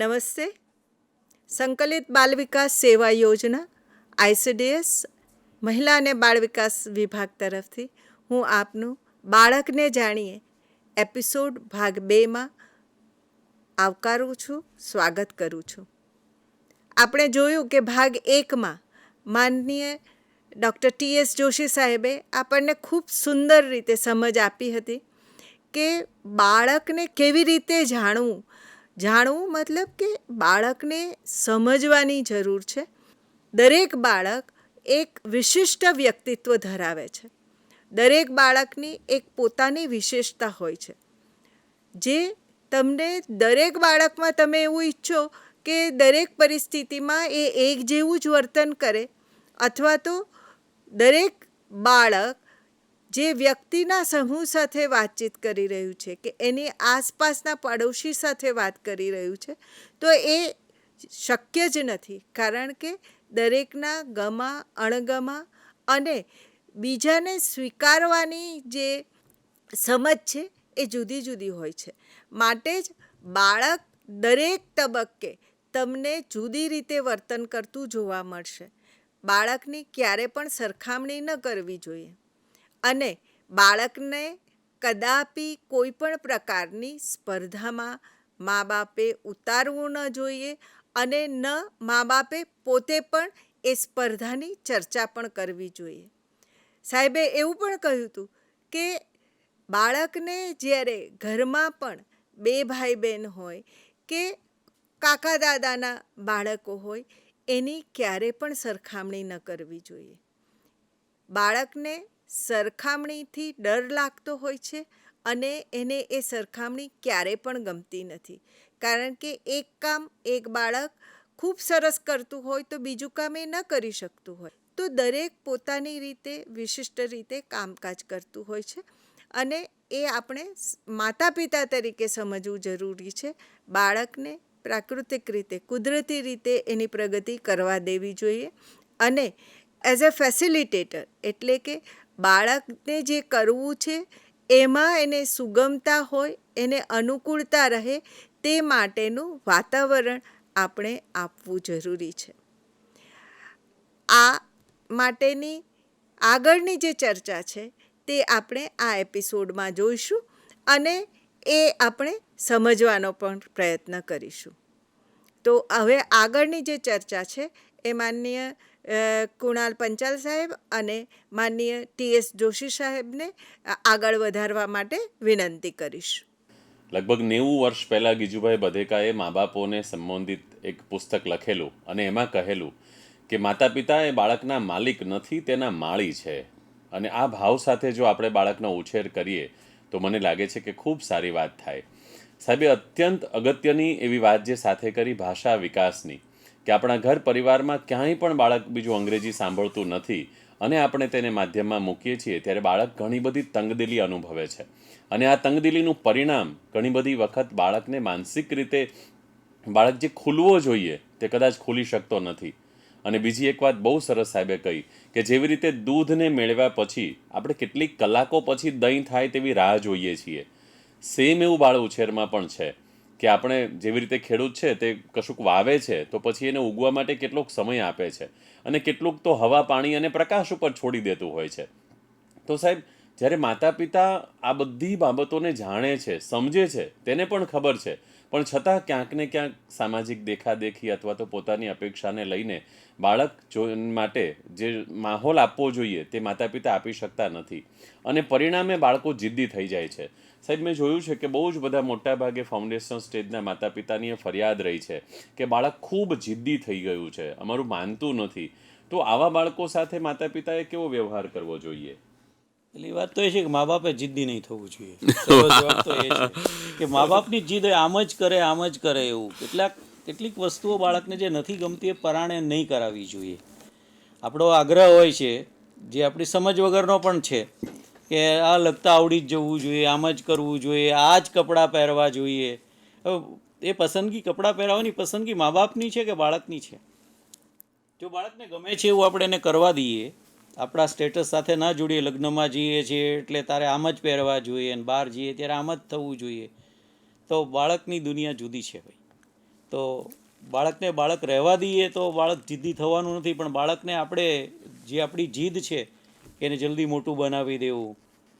નમસ્તે. સંકલિત બાલ વિકાસ સેવા યોજના આઈસીડીએસ મહિલા અને બાળ વિકાસ વિભાગ તરફથી હું આપનું બાળકને જાણીએ એપિસોડ ભાગ બેમાં આવકારું છું, સ્વાગત કરું છું. આપણે જોયું કે ભાગ એકમાં માનનીય ડૉક્ટર ટી એસ જોશી સાહેબે આપણને ખૂબ સુંદર રીતે સમજ આપી હતી કે બાળકને કેવી રીતે જાણવું જાણવું મતલબ કે બાળકને સમજવાની જરૂર છે. દરેક બાળક એક વિશિષ્ટ વ્યક્તિત્વ ધરાવે છે. દરેક બાળકની એક પોતાની વિશેષતા હોય છે. જે તમને દરેક બાળકમાં તમે એવું ઈચ્છો કે દરેક પરિસ્થિતિમાં એ એક જેવું જ વર્તન કરે, અથવા તો દરેક બાળક જે વ્યક્તિના સમૂહ સાથે વાતચીત કરી રહ્યું છે કે એની આસપાસના પડોશી સાથે વાત કરી રહ્યું છે, તો એ શક્ય જ નથી. કારણ કે દરેકના ગમા, અણગમા અને બીજાને સ્વીકારવાની જે સમજ છે એ જુદી જુદી હોય છે. માટે જ બાળક દરેક તબક્કે તમને જુદી રીતે વર્તન કરતું જોવા મળશે. બાળકની ક્યારે પણ સરખામણી ન કરવી જોઈએ. અને બાળકને કદાપી કોઈ પણ પ્રકારની સ્પર્ધામાં મા બાપે ઉતારવું ન જોઈએ અને ન મા બાપે પોતે પણ એ સ્પર્ધાની ચર્ચા પણ કરવી જોઈએ. સાહેબે એવું પણ કહ્યું હતું કે બાળકને જ્યારે ઘરમાં પણ બે ભાઈ બહેન હોય કે કાકા દાદાના બાળકો હોય, એની ક્યારે પણ સરખામણી ન કરવી જોઈએ. બાળકને સરખામણીથી ડર લાગતો હોય છે અને એને એ સરખામણી ક્યારે પણ ગમતી નથી. કારણ કે એક કામ એક બાળક ખૂબ સરસ કરતું હોય તો બીજું કામ એ ન કરી શકતું હોય. તો દરેક પોતાની રીતે વિશિષ્ટ રીતે કામકાજ કરતું હોય છે અને એ આપણે માતા પિતા તરીકે સમજવું જરૂરી છે. બાળકને પ્રાકૃતિક રીતે, કુદરતી રીતે એની પ્રગતિ કરવા દેવી જોઈએ અને એઝ અ ફેસિલિટેટર એટલે કે બાળકને જે કરવું છે, એમાં એને સુગમતા હોય, એને અનુકૂળતા રહે, તે માટેનું વાતાવરણ આપણે આપવું જરૂરી છે. આ માટેની આગળની જે ચર્ચા છે, તે આપણે આ એપિસોડમાં જોઈશું અને એ આપણે સમજવાનો પણ પ્રયત્ન કરીશું. તો હવે આગળની જે ચર્ચા છે, એ માનનીય કુણાલ પંચાલ સાહેબ અને માનનીય ટી એસ જોશી સાહેબને આગળ વધારવા માટે વિનંતી કરીશ. લગભગ નેવું વર્ષ પહેલાં ગીજુભાઈ બધેકાએ મા બાપોને સંબંધિત એક પુસ્તક લખેલું અને એમાં કહેલું કે માતા પિતા એ બાળકના માલિક નથી, તેના માળી છે. અને આ ભાવ સાથે જો આપણે બાળકનો ઉછેર કરીએ, તો મને લાગે છે કે ખૂબ સારી વાત થાય. સાહેબે અત્યંત અગત્યની એવી વાત જે સાથે કરી ભાષા વિકાસની. કે આપણા ઘર પરિવારમાં ક્યાંય પણ બાળક બીજું અંગ્રેજી સાંભળતું નથી અને આપણે તેને માધ્યમમાં મૂકીએ છીએ, ત્યારે બાળક ઘણી બધી તંગદિલી અનુભવે છે. અને આ તંગદિલીનું પરિણામ ઘણી બધી વખત બાળકને માનસિક રીતે બાળક જે ખુલવો જોઈએ તે કદાચ ખુલી શકતો નથી. અને બીજી એક વાત બહુ સરસ સાહેબે કહી કે જેવી રીતે દૂધને મેળવ્યા પછી આપણે કેટલીક કલાકો પછી દહીં થાય તેવી રાહ જોઈએ છીએ. સેમ એવું બાળ ઉછેરમાં પણ છે. કે આપણે જેવી રીતે ખેડૂત છે તે કશુંક વાવે છે, તો પછી એને ઉગવા માટે કેટલોક સમય આપે છે અને કેટલુંક તો હવા, પાણી અને પ્રકાશ ઉપર છોડી દેતું હોય છે. તો સાહેબ, જ્યારે માતા પિતા આ બધી બાબતોને જાણે છે, સમજે છે, તેને પણ ખબર છે. પણ છતાં ક્યાંક ને ક્યાંક સામાજિક દેખાદેખી અથવા તો પોતાની અપેક્ષાને લઈને બાળક જો માટે જે માહોલ આપવો જોઈએ તે માતા પિતા આપી શકતા નથી. અને પરિણામે બાળકો જિદ્દી થઈ જાય છે. સાહેબ મેં જોયું છે કે બહુ જ બધા મોટા ભાગે ફાઉન્ડેશન સ્ટેજના માતા પિતાની ફરિયાદ રહી છે કે બાળક ખૂબ જિદ્દી થઈ ગયું છે. અમારું માનતું નથી. તો આવા બાળકો સાથે માતા પિતાએ કેવો વ્યવહાર કરવો જોઈએ? પેલી વાત તો એ છે કે મા બાપે જિદ્દી નહીં થવું જોઈએ. કે મા બાપની જીદ આમ જ કરે આમ જ કરે એવું. કેટલાક કેટલીક વસ્તુઓ બાળકને જે નથી ગમતી એ પરાણે નહીં કરાવવી જોઈએ. આપણો આગ્રહ હોય છે જે આપણી સમજ વગરનો પણ છે કે આ લગતા આવડી જ જવું જોઈએ, આમ જ કરવું જોઈએ, આ જ કપડાં પહેરવા જોઈએ. એ પસંદગી કપડાં પહેરવાની પસંદગી મા બાપની છે કે બાળકની છે? જો બાળકને ગમે છે એવું આપણે એને કરવા દઈએ, આપણા સ્ટેટસ સાથે ના જોડીએ, લગ્નમાં જઈએ છીએ એટલે તારે આમ જ પહેરવા જોઈએ અને બહાર જઈએ ત્યારે આમ જ થવું જોઈએ. તો બાળકની દુનિયા જુદી છે ભાઈ. તો બાળકને બાળક રહેવા દઈએ તો બાળક જિદ્દી થવાનું નથી, પણ બાળકને આપણે જે આપણી જીદ છે એને જલ્દી મોટું બનાવી દેવું,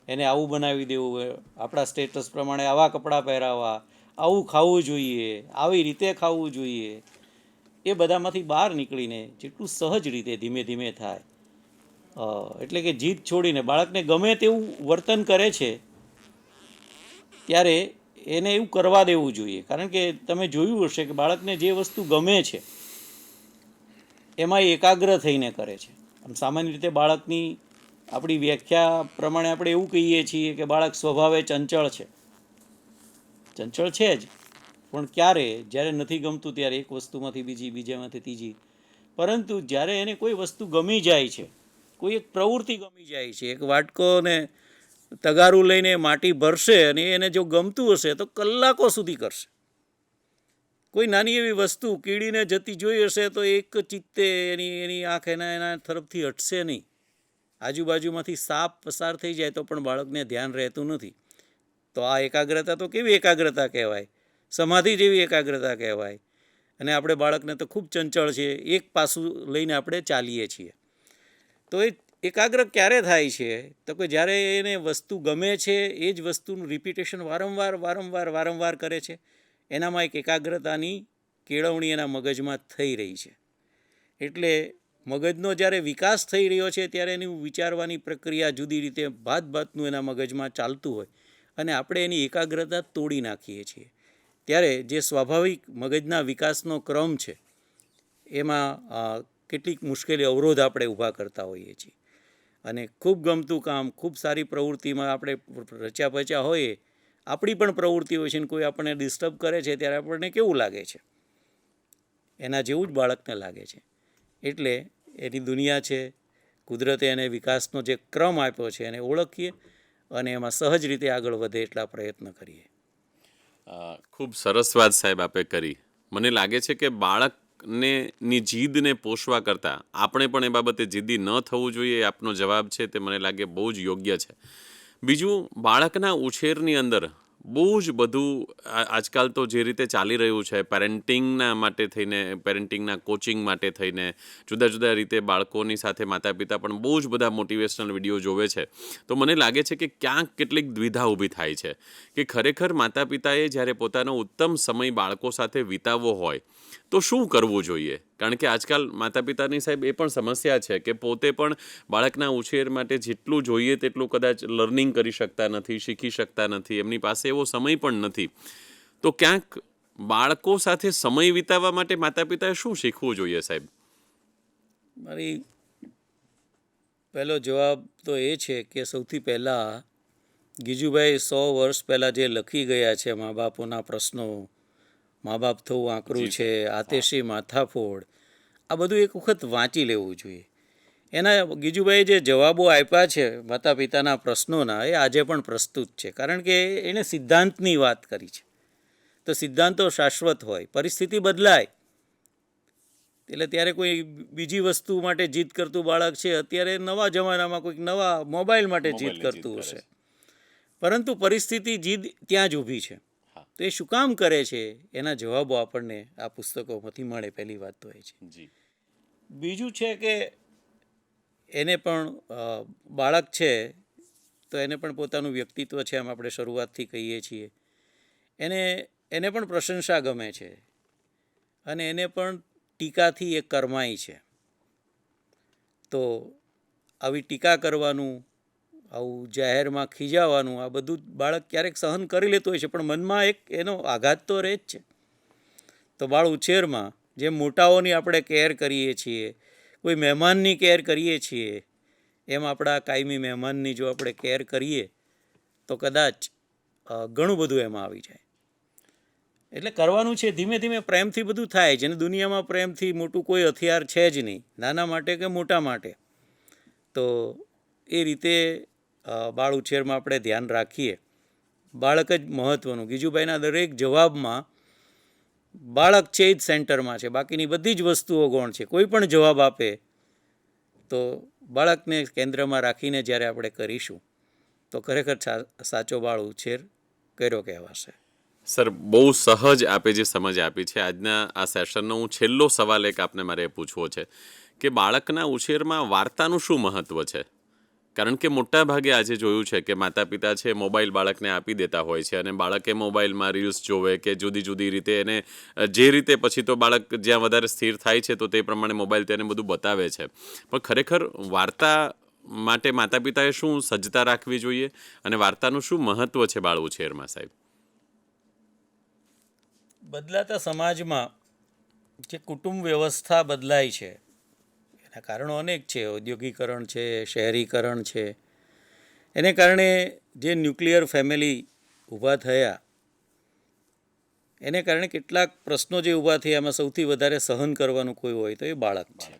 એને આવું બનાવી દેવું આપણા સ્ટેટસ પ્રમાણે આવા કપડાં પહેરાવવા આવું ખાવું જોઈએ, આવી રીતે ખાવું જોઈએ. એ બધામાંથી બહાર નીકળીને જેટલું સહજ રીતે ધીમે ધીમે થાય. એટલે કે જીદ છોડીને બાળકને ગમે તેવું વર્તન કરે છે, ત્યારે એને એવું કરવા દેવું જોઈએ. કારણ કે તમે જોયું હશે કે બાળકને જે વસ્તુ ગમે છે, એમાં એકાગ્ર થઈને કરે છે. આમ સામાન્ય રીતે બાળકની આપણી વ્યાખ્યા પ્રમાણે આપણે એવું કહીએ છીએ કે બાળક સ્વભાવે ચંચળ છે. ચંચળ છે જ, પણ ક્યારે? જ્યારે નથી ગમતું ત્યારે એક વસ્તુમાંથી બીજી, બીજામાંથી ત્રીજી. પરંતુ જ્યારે એને કોઈ વસ્તુ ગમી જાય છે, કોઈ એક પ્રવૃત્તિ ગમી જાય છે, એક વાટકોને તગારું લઈને માટી ભરશે અને એને જો ગમતું હશે તો કલાકો સુધી કરશે. કોઈ નાની એવી વસ્તુ કીડીને જતી જોઈ હશે તો એક ચિત્તે એની એની આંખ એના એના તરફથી હટશે નહીં. આજુબાજુમાંથી સાપ પસાર થઈ જાય તો પણ બાળકને ધ્યાન રહેતું નથી. તો આ એકાગ્રતા તો કેવી એકાગ્રતા કહેવાય? સમાધિ જેવી એકાગ્રતા કહેવાય. અને આપણે બાળકને તો ખૂબ ચંચળ છે, એક પાસું લઈને આપણે ચાલીએ છીએ. તો એ એકાગ્ર ક્યારે થાય છે? તો કે જ્યારે એને વસ્તુ ગમે છે, એ જ વસ્તુનું રિપીટેશન વારંવાર વારંવાર વારંવાર કરે છે. એનામાં એક એકાગ્રતાની કેળવણી એના મગજમાં થઈ રહી છે. એટલે મગજનો જ્યારે વિકાસ થઈ રહ્યો છે ત્યારે એની વિચારવાની પ્રક્રિયા જુદી રીતે ભાત ભાતનું એના મગજમાં ચાલતું હોય અને આપણે એની એકાગ્રતા તોડી નાખીએ છીએ. ત્યારે જે સ્વાભાવિક મગજના વિકાસનો ક્રમ છે, એમાં કેટલીક મુશ્કેલી, અવરોધ આપણે ઊભા કરતા હોઈએ છીએ. અને ખૂબ ગમતું કામ, ખૂબ સારી પ્રવૃત્તિમાં આપણે રચ્યા પચ્યા હોઈએ, આપણી પણ પ્રવૃત્તિ હોય છે ને કોઈ આપણને ડિસ્ટર્બ કરે છે ત્યારે આપણને કેવું લાગે છે? એના જેવું જ બાળકને લાગે છે. એટલે એની દુનિયા છે, કુદરતે એને વિકાસનો જે ક્રમ આપ્યો છે એને ઓળખીએ અને એમાં સહજ રીતે આગળ વધે એટલા પ્રયત્ન કરીએ. ખૂબ સરસ વાત સાહેબ આપે કરી. મને લાગે છે કે બાળકને, ની જીદને પોષવા કરતાં આપણે પણ એ બાબતે જીદી ન થવું જોઈએ આપનો જવાબ છે, તે મને લાગે બહુ જ યોગ્ય છે. બીજું, બાળકના ઉછેરની અંદર બહુ જ બધું આજકાલ તો જે રીતે ચાલી રહ્યું છે પેરેન્ટિંગના માટે થઈને પેરેન્ટિંગના કોચિંગ માટે થઈને, જુદા જુદા રીતે બાળકોની સાથે માતા પિતા પણ બહુ જ બધા મોટિવેશનલ વીડિયો જોવે છે. તો મને લાગે છે કે ક્યાંક કેટલીક દ્વિધા ઊભી થાય છે. કે ખરેખર માતા પિતાએ જ્યારે પોતાનો ઉત્તમ સમય બાળકો સાથે વિતાવવો હોય તો શું કરવું જોઈએ? કારણ કે આજકાલ માતા પિતાની સાહેબ એ પણ સમસ્યા છે કે પોતે પણ બાળકના ઉછેર માટે જેટલું જોઈએ તેટલું કદાચ લર્નિંગ કરી શકતા નથી, શીખી શકતા નથી, એમની પાસે એવો સમય પણ નથી. તો ક્યાંક બાળકો સાથે સમય વિતાવવા માટે માતા પિતાએ શું શીખવું જોઈએ સાહેબ? મારી પહેલો જવાબ તો એ છે કે સૌથી પહેલાં ગીજુભાઈ સો વર્ષ પહેલાં જે લખી ગયા છે મા બાપોના પ્રશ્નો મા બાપ થવું આકરું છે આતેશી માથાફોડ આ બધું એક વખત વાંચી લેવું જોઈએ. એના ગીજુભાઈ જે જવાબો આપ્યા છે માતા પિતાના પ્રશ્નોના એ આજે પણ પ્રસ્તુત છે. કારણ કે એણે સિદ્ધાંતની વાત કરી છે. તો સિદ્ધાંતો શાશ્વત હોય પરિસ્થિતિ બદલાય. એટલે ત્યારે કોઈ બીજી વસ્તુ માટે જીદ કરતું બાળક છે અત્યારે નવા જમાનામાં કોઈક નવા મોબાઈલ માટે જીદ કરતું હશે. પરંતુ પરિસ્થિતિ જીદ ત્યાં જ ઊભી છે. તો એ શું કામ કરે છે? એના જવાબો આપણને આ પુસ્તકોમાંથી મળે પહેલી વાત તો એ છે. બીજું છે કે એને પણ બાળક છે તો એને પણ પોતાનું વ્યક્તિત્વ છે એમ આપણે શરૂઆતથી કહીએ છીએ. એને એને પણ પ્રશંસા ગમે છે. અને એને પણ ટીકાથી એ કરમાય છે. તો આવી ટીકા કરવાનું આવું જાહેરમાં ખીજાવાનું, આ બધું બાળક ક્યારેક સહન કરી લેતું હોય છે, પણ મનમાં એક એનો આઘાત તો રહે જ છે. તો બાળ ઉછેરમાં જે મોટાઓની આપણે કેર કરીએ છીએ, કોઈ મહેમાનની કેર કરીએ છીએ, એમ આપણા કાયમી મહેમાનની જો આપણે કેર કરીએ, તો કદાચ ઘણું બધું એમાં આવી જાય. એટલે કરવાનું છે, ધીમે ધીમે પ્રેમથી બધું થાય અને દુનિયામાં પ્રેમથી મોટું કોઈ હથિયાર છે જ નહીં, નાના માટે કે મોટા માટે. તો એ રીતે બાળ ઉછેરમાં આપણે ધ્યાન રાખીએ. બાળક જ મહત્ત્વનું ગીજુભાઈના દરેક જવાબમાં બાળક છે જ સેન્ટરમાં છે. બાકીની બધી જ વસ્તુઓ ગૌણ છે. કોઈ પણ જવાબ આપે તો બાળકને કેન્દ્રમાં રાખીને જ્યારે આપણે કરીશું, તો ખરેખર સાચો બાળ ઉછેર કર્યો કહેવાશે. સર, બહુ સહજ આપે જે સમજ આપી છે. આજના આ સેશનનો હું છેલ્લો સવાલ એક આપને મારે પૂછવો છે કે બાળકના ઉછેરમાં વાર્તાનું શું મહત્વ છે? કારણ કે મોટા ભાગે આજે જોયું છે કે માતા પિતા છે મોબાઈલ બાળકને આપી દેતા હોય છે અને બાળકે મોબાઈલમાં રીલ્સ જોવે કે જુદી જુદી રીતે એને જે રીતે પછી તો બાળક જ્યાં વધારે સ્થિર થાય છે તો તે પ્રમાણે મોબાઈલ તેને બધું બતાવે છે. પણ ખરેખર વાર્તા માટે માતા પિતાએ શું સજ્જતા રાખવી જોઈએ અને વાર્તાનું શું મહત્વ છે બાળ ઉછેરમાં, સાહેબ? બદલાતા સમાજમાં જે કુટુંબ વ્યવસ્થા બદલાય છે એના કારણો અનેક છે ઔદ્યોગિકરણ છે શહેરીકરણ છે. એને કારણે જે ન્યુક્લિયર ફેમિલી ઊભા થયા એને કારણે કેટલાક પ્રશ્નો જે ઊભા થયા એમાં સૌથી વધારે સહન કરવાનું કોઈ હોય તો એ બાળક છે.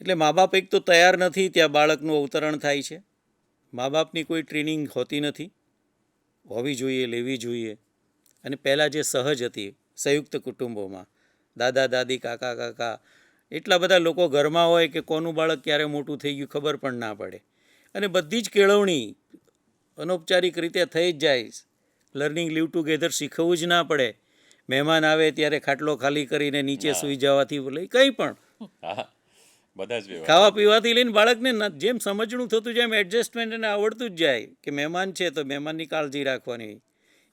એટલે મા બાપ એક તો તૈયાર નથી ત્યાં બાળકનું અવતરણ થાય છે. મા બાપની કોઈ ટ્રેનિંગ હોતી નથી. હોવી જોઈએ લેવી જોઈએ. અને પહેલાં જે સહજ હતી સંયુક્ત કુટુંબોમાં દાદા દાદી કાકા કાકા એટલા બધા લોકો ઘરમાં હોય કે કોનું બાળક ક્યારે મોટું થઈ ગયું ખબર પણ ના પડે. અને બધી જ કેળવણી અનૌપચારિક રીતે થઈ જ જાય. લર્નિંગ લીવ ટુગેધર શીખવવું જ ના પડે. મહેમાન આવે ત્યારે ખાટલો ખાલી કરીને નીચે સૂઈ જવાથી લઈ કંઈ પણ. બધા જ ખાવા પીવાથી લઈને બાળકને જેમ સમજણું થતું જાય એમ એડજસ્ટમેન્ટ એને આવડતું જ જાય કે મહેમાન છે તો મહેમાનની કાળજી રાખવાની.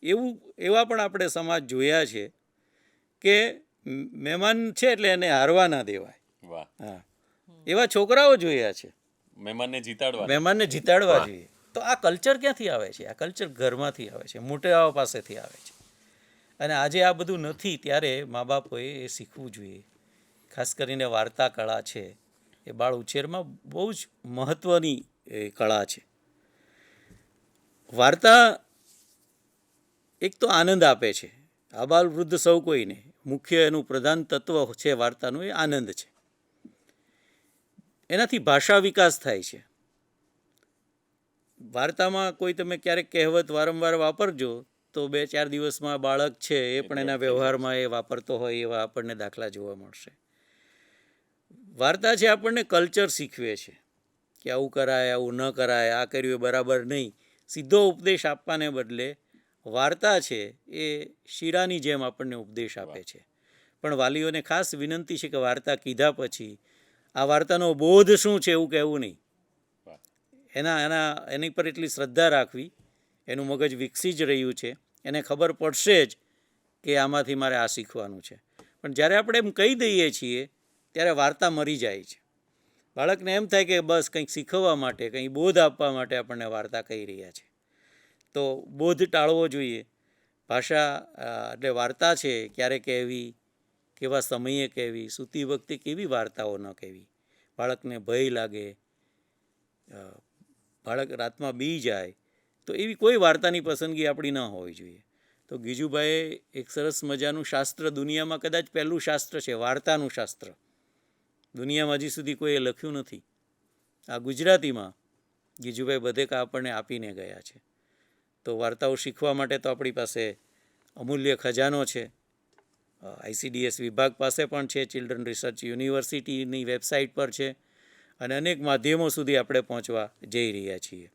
એવું એવા પણ આપણે સમાજ જોયા છે કે મહેમાન છે એટલે એને હારવા ના દેવાય. વાહ. હા. એવા છોકરાઓ જોયા છે. મહેમાનને જીતાડવા. મહેમાનને જીતાડવા જોઈએ. તો આ કલ્ચર ક્યાંથી આવે છે? આ કલ્ચર ઘરમાંથી આવે છે. મોટેરાઓ પાસેથી આવે છે. અને આજે આ બધું નથી ત્યારે મા બાપોએ એ શીખવું જોઈએ. ખાસ કરીને વાર્તા કળા છે. એ બાળ ઉછેરમાં બહુ જ મહત્ત્વની એ કળા છે. વાર્તા એક તો આનંદ આપે છે. આબાલ વૃદ્ધ સૌ કોઈને. મુખ્ય એનું પ્રધાન તત્વ છે વાર્તાનું એ આનંદ છે. એનાથી ભાષા વિકાસ થાય છે. વાર્તામાં કોઈ તમે ક્યારેક કહેવત વારંવાર વાપરજો તો બે ચાર દિવસમાં બાળક છે એ પણ એના વ્યવહારમાં એ વાપરતો હોય એવા આપણને દાખલા જોવા મળશે. વાર્તા છે આપણને કલ્ચર શીખવે છે. કે આવું કરાય આવું ન કરાય આ કર્યું એ બરાબર નહીં. સીધો ઉપદેશ આપવાને બદલે વાર્તા છે એ શીરાની જેમ આપણને ઉપદેશ આપે છે. પણ વાલીઓને ખાસ વિનંતી છે કે વાર્તા કીધા પછી આ વાર્તાનો બોધ શું છે એવું કહેવું નહીં. એના એના એની પર એટલી શ્રદ્ધા રાખવી એનું મગજ વિકસી જ રહ્યું છે. એને ખબર પડશે જ કે આમાંથી મારે આ શીખવાનું છે. પણ જ્યારે આપણે એમ કહી દઈએ છીએ ત્યારે વાર્તા મરી જાય છે. બાળકને એમ થાય કે બસ કંઈક શીખવવા માટે કંઈ બોધ આપવા માટે આપણને વાર્તા કહી રહ્યા છે. તો બોધ ટાળવો જોઈએ. ભાષા એટલે વાર્તા છે, ક્યારે કહેવી, કેવા સમયે કહેવી, સૂતી વખતે કેવી વાર્તાઓ ન કહેવી? બાળકને ભય લાગે બાળક રાતમાં બી જાય, તો એવી કોઈ વાર્તાની પસંદગી આપણી ન હોવી જોઈએ. તો ગીજુભાઈએ એક સરસ મજાનું શાસ્ત્ર દુનિયામાં કદાચ પહેલું શાસ્ત્ર છે, વાર્તાનું શાસ્ત્ર. દુનિયામાં હજી સુધી કોઈએ લખ્યું નથી. આ ગુજરાતીમાં ગીજુભાઈ બધેક આપણને આપીને ગયા છે. તો વાર્તાઓ શીખવા માટે તો આપણી પાસે અમૂલ્ય ખજાનો છે. આઈસીડીએસ વિભાગ પાસે પણ છે, ચિલ્ડ્રન રિસર્ચ યુનિવર્સિટીની વેબસાઇટ પર છે અને અનેક માધ્યમો સુધી આપણે પહોંચવા જઈ રહ્યા છીએ.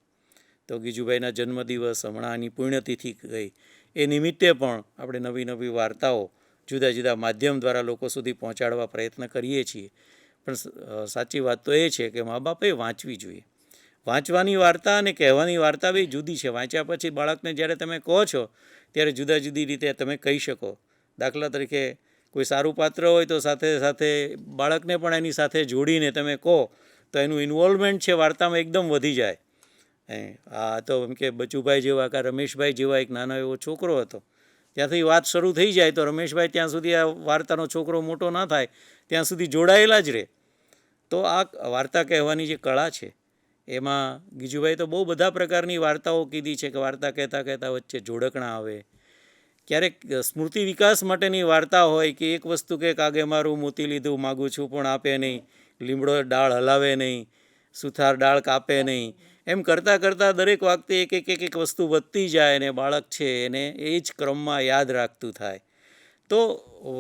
તો ગીજુભાઈના જન્મદિવસ હમણાંની પુણ્યતિથિ ગઈ, એ નિમિત્તે પણ આપણે નવી નવી વાર્તાઓ જુદા જુદા માધ્યમ દ્વારા લોકો સુધી પહોંચાડવા પ્રયત્ન કરીએ છીએ. પણ સાચી વાત તો એ છે કે મા બાપે વાંચવી જોઈએ. વાંચવાની વાર્તા અને કહેવાની વાર્તા બી જુદી છે. વાંચ્યા પછી બાળકને જ્યારે તમે કહો છો, ત્યારે જુદા જુદી રીતે તમે કહી શકો. દાખલા તરીકે કોઈ સારું પાત્ર હોય તો સાથે સાથે બાળકને પણ એની સાથે જોડીને તમે કહો, તો એનું ઇન્વોલ્વમેન્ટ છે વાર્તામાં એકદમ વધી જાય. આ તો એમ કે બચુભાઈ જેવા કે રમેશભાઈ જેવા એક નાનો એવો છોકરો હતો. ત્યાંથી વાત શરૂ થઈ જાય તો રમેશભાઈ ત્યાં સુધી આ વાર્તાનો છોકરો મોટો ના થાય, ત્યાં સુધી જોડાયેલા જ રહે. તો આ વાર્તા કહેવાની જે કળા છે એમાં ગીજુભાઈ તો બહુ બધા પ્રકારની વાર્તાઓ કીધી છે કે વાર્તા કહેતા કહેતા વચ્ચે જોડકણા આવે. ક્યારેક સ્મૃતિ વિકાસ માટેની વાર્તા હોય કે એક વસ્તુ કે કાગે મારું મોતી લીધું, માગું છું પણ આપે નહીં. લીમડો ડાળ હલાવે નહીં, સુથાર ડાળ કાપે નહીં. એમ કરતાં કરતાં દરેક વખતે એક એક એક એક વસ્તુ વધતી જાય અને બાળક છે એને એ જ ક્રમમાં યાદ રાખતું થાય. તો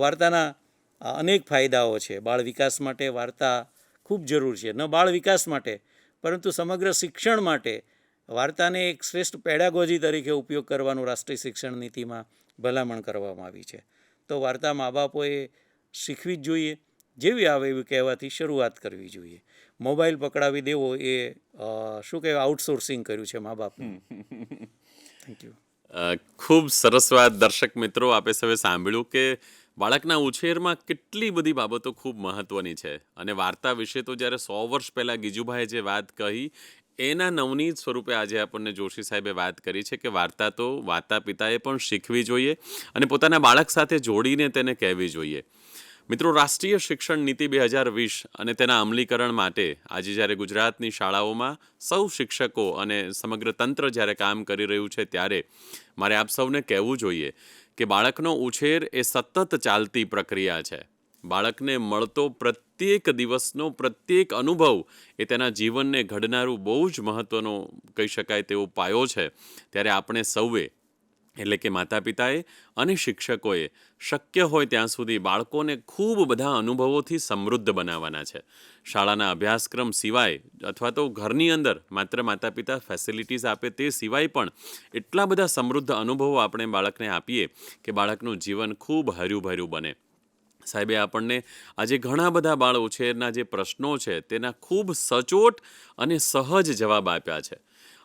વાર્તાના અનેક ફાયદાઓ છે. બાળ વિકાસ માટે વાર્તા ખૂબ જરૂર છે. ન બાળ વિકાસ માટે પરંતુ સમગ્ર શિક્ષણ માટે વાર્તાને એક શ્રેષ્ઠ પેડાગોજી તરીકે ઉપયોગ કરવાનું રાષ્ટ્રીય શિક્ષણ નીતિમાં ભલામણ કરવામાં આવી છે. તો વાર્તા મા બાપોએ શીખવી જ જોઈએ જેવી આવે એવી કહેવાથી શરૂઆત કરવી જોઈએ. મોબાઈલ પકડાવી દેવો એ શું કહેવાય આઉટસોર્સિંગ કર્યું છે મા બાપનું થેન્ક યુ ખૂબ સરસ વાત દર્શક મિત્રો આપે સૌએ સાંભળ્યું કે બાળકના ઉછેરમાં કેટલી બધી બાબતો ખૂબ મહત્વની છે. અને વાર્તા વિશે તો જ્યારે સો વર્ષ પહેલાં ગીજુભાઈએ જે વાત કહી, એના નવનીત સ્વરૂપે આજે આપણને જોશી સાહેબે વાત કરી છે કે વાર્તા તો વાતા પિતાએ પણ શીખવી જોઈએ અને પોતાના બાળક સાથે જોડીને તેને કહેવી જોઈએ. મિત્રો, રાષ્ટ્રીય શિક્ષણ નીતિ બે હજાર વીસ અને તેના અમલીકરણ માટે આજે જ્યારે ગુજરાતની શાળાઓમાં સૌ શિક્ષકો અને સમગ્ર તંત્ર જ્યારે કામ કરી રહ્યું છે ત્યારે મારે આપ સૌને કહેવું જોઈએ કે બાળકનો ઉછેર એ સતત ચાલતી પ્રક્રિયા છે. બાળકને મળતો પ્રત્યેક દિવસનો પ્રત્યેક અનુભવ એ તેના જીવનને ઘડનારું બહુ જ મહત્ત્વનો કહી શકાય, તેવો પાયો છે. ત્યારે આપણે સૌએ એટલે કે માતા પિતાએ અને શિક્ષકોએ શક્ય હોય ત્યાં સુધી બાળકોને ખૂબ બધા અનુભવોથી સમૃદ્ધ બનાવવાના છે. શાળાના અભ્યાસક્રમ સિવાય અથવા તો ઘરની અંદર માત્ર માતા પિતા ફેસિલિટીઝ આપે તે સિવાય પણ એટલા બધા સમૃદ્ધ અનુભવો આપણે બાળકને આપીએ કે બાળકનું જીવન ખૂબ હર્યું ભર્યું બને. સાહેબે આપણને આજે ઘણા બધા બાળ ઉછેરના જે પ્રશ્નો છે તેના ખૂબ સચોટ અને સહજ જવાબ આપ્યા છે.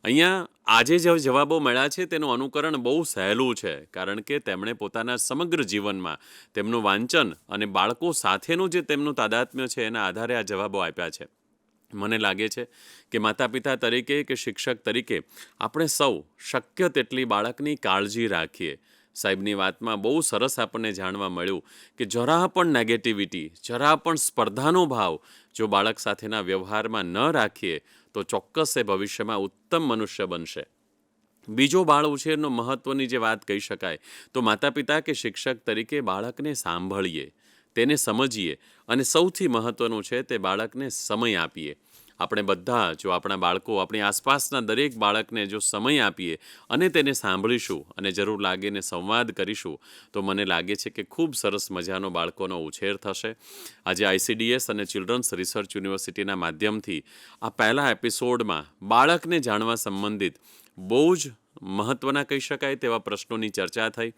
અહીંયા આજે જે જવાબો મળ્યા છે, તેનું અનુકરણ બહુ સહેલું છે, કારણ કે તેમણે પોતાના સમગ્ર જીવનમાં તેમનું વાંચન અને બાળકો સાથેનું જે તેમનું તાદાત્મ્ય છે, એના આધારે આ જવાબો આપ્યા છે. મને લાગે છે કે માતા પિતા તરીકે કે શિક્ષક તરીકે આપણે સૌ શક્ય તેટલી બાળકની કાળજી રાખીએ. સાહેબની વાતમાં બહુ સરસ આપણને જાણવા મળ્યું કે જરા પણ નેગેટિવિટી જરા પણ સ્પર્ધાનો ભાવ જો બાળક સાથેના વ્યવહારમાં ન રાખીએ તો ચોક્કસ એ ભવિષ્યમાં ઉત્તમ મનુષ્ય બનશે. બીજો બાળ ઉછેરનો મહત્ત્વની જે વાત કહી શકાય, તો માતા પિતા કે શિક્ષક તરીકે બાળકને સાંભળીએ, તેને સમજીએ અને સૌથી મહત્ત્વનું છે તે બાળકને સમય આપીએ. આપણે બધા, જો આપણા બાળકો, આપણી આસપાસના દરેક બાળકને જો સમય આપીએ અને તેને સાંભળીશું અને જરૂર લાગે ને સંવાદ કરીશું, તો મને લાગે છે કે ખૂબ સરસ મજાનો બાળકોનો ઉછેર થશે. આજે આઈસીડીએસ અને ચિલ્ડ્રન્સ રિસર્ચ યુનિવર્સિટીના માધ્યમથી આ પહેલા એપિસોડમાં બાળકને જાણવા સંબંધિત બહુ જ મહત્ત્વના કહી શકાય તેવા પ્રશ્નોની ચર્ચા થઈ.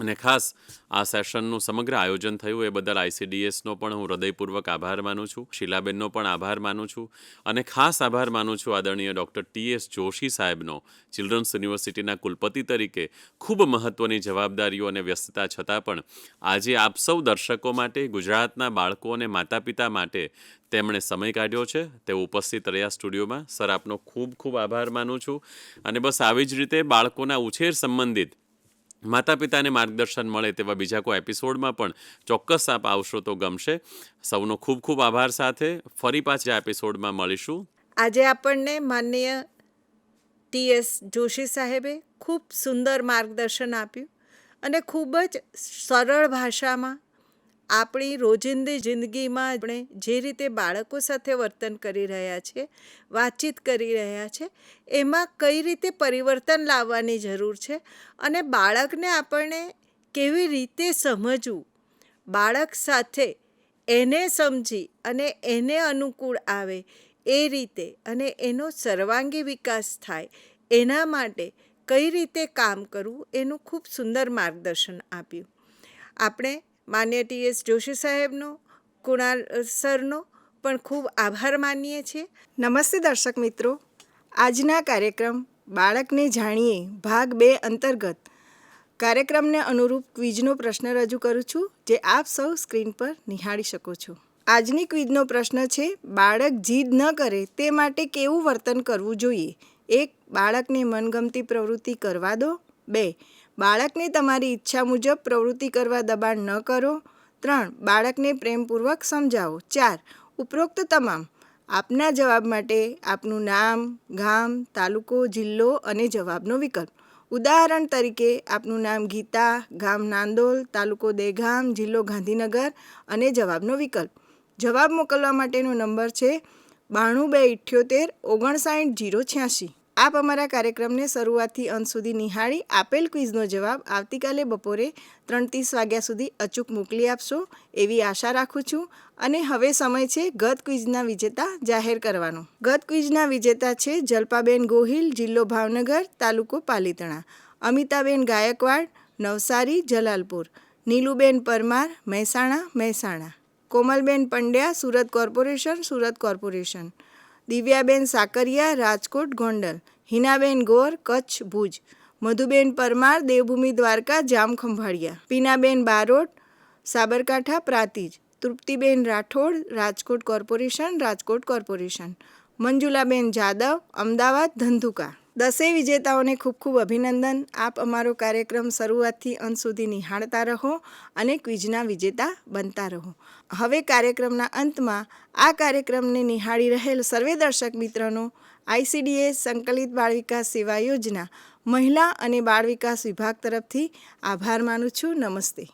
અને ખાસ આ સેશનનું સમગ્ર આયોજન થયું એ બદલ આઈસીડીએસનો પણ હું હૃદયપૂર્વક આભાર માનું છું. શીલાબેનનો પણ આભાર માનું છું. અને ખાસ આભાર માનું છું આદરણીય ડૉક્ટર ટી એસ જોશી સાહેબનો, ચિલ્ડ્રન્સ યુનિવર્સિટીના કુલપતિ તરીકે. ખૂબ મહત્ત્વની જવાબદારીઓ અને વ્યસ્તતા છતાં પણ આજે આપ સૌ દર્શકો માટે, ગુજરાતના બાળકો અને માતા પિતા માટે તેમણે સમય કાઢ્યો છે. તે ઉપસ્થિત રહ્યા સ્ટુડિયોમાં. સર, આપનો ખૂબ ખૂબ આભાર માનું છું. અને બસ આવી જ રીતે બાળકોના ઉછેર સંબંધિત માતા પિતાને માર્ગદર્શન મળે તેવા બીજા કોઈ એપિસોડમાં પણ ચોક્કસ આપ આવશો તો ગમશે. સૌનો ખૂબ ખૂબ આભાર સાથે ફરી પાછા એપિસોડમાં મળીશું. આજે આપણને માનનીય ટી એસ જોશી સાહેબે ખૂબ સુંદર માર્ગદર્શન આપ્યું અને ખૂબ જ સરળ ભાષામાં આપણી રોજિંદી જિંદગીમાં આપણે જે રીતે બાળકો સાથે વર્તન કરી રહ્યા છે, વાતચીત કરી રહ્યા છે, એમાં કઈ રીતે પરિવર્તન લાવવાની જરૂર છે અને બાળકને આપણને કેવી રીતે સમજવું? બાળક સાથે એને સમજી અને એને અનુકૂળ આવે એ રીતે અને એનો સર્વાંગી વિકાસ થાય એના માટે કઈ રીતે કામ કરવું? એનું ખૂબ સુંદર માર્ગદર્શન આપ્યું. આપણે માન્ય ટી એસ જોશી સાહેબનો, કુણાલ સરનો પણ ખૂબ આભાર માનીએ છીએ. નમસ્તે દર્શક મિત્રો. આજના કાર્યક્રમ બાળકને જાણીએ ભાગ બે અંતર્ગત. કાર્યક્રમને અનુરૂપ ક્વિઝનો પ્રશ્ન રજૂ કરું છું, જે આપ સૌ સ્ક્રીન પર નિહાળી શકો છો. આજની ક્વિઝનો પ્રશ્ન છે, બાળક જીદ ન કરે તે માટે કેવું વર્તન કરવું જોઈએ? એક, બાળકને મનગમતી પ્રવૃત્તિ કરવા દો. બે બાળકને તમારી ઈચ્છા મુજબ પ્રવૃત્તિ કરવા દબાણ ન કરો. ત્રણ, બાળકને પ્રેમપૂર્વક સમજાવો. ચાર, ઉપરોક્ત તમામ, આપના જવાબ માટે આપનું નામ, ગામ, તાલુકો, જિલ્લો અને જવાબનો વિકલ્પ. ઉદાહરણ તરીકે, આપનું નામ ગીતા, ગામ નાંદોલ, તાલુકો દેગામ, જિલ્લો ગાંધીનગર અને જવાબનો વિકલ્પ. જવાબ મોકલવા માટેનો નંબર છે બાણું બે ઇઠ્યોતેર ઓગણસાઠ જીરો છ્યાસી આપ અમારા કાર્યક્રમને શરૂઆતથી અંત સુધી નિહાળી આપેલ ક્વિઝનો જવાબ આવતીકાલે બપોરે ત્રણ ત્રીસ વાગ્યા સુધી અચૂક મોકલી આપશો એવી આશા રાખું છું. અને હવે સમય છે ગત ક્વિઝના વિજેતા જાહેર કરવાનો. ગત ક્વિઝના વિજેતા છે જલ્પાબેન ગોહિલ, જિલ્લો ભાવનગર, તાલુકો Palitana. Amitaben Gaikwad, Navsari, Jalalpur. Niluben Parmar, Mehsana Mehsana. Komalben Pandya, Surat corporation Surat corporation. Divyaben Sakariya, Rajkot Gondal. Hinaben Gor, Kutch Bhuj. Madhuben Parmar, Devbhumi Dwarka Jamkhambhaliya Pinaben Barot, Sabarkantha, Prantij. Truptiben Rathod, Rajkot corporation Rajkot corporation. Manjulaben Jadav, Ahmedabad, Dhandhuka. દસેય વિજેતાઓને ખૂબ ખૂબ અભિનંદન. આપ અમારો કાર્યક્રમ શરૂઆતથી અંત સુધી નિહાળતા રહો અને ક્વિઝના વિજેતા બનતા રહો. હવે કાર્યક્રમના અંતમાં આ કાર્યક્રમને નિહાળી રહેલ સર્વે દર્શક મિત્રોનું આઈસીડીએ સંકલિત બાળ વિકાસ સેવા યોજના મહિલા અને બાળ વિકાસ વિભાગ તરફથી આભાર માનું છું. નમસ્તે.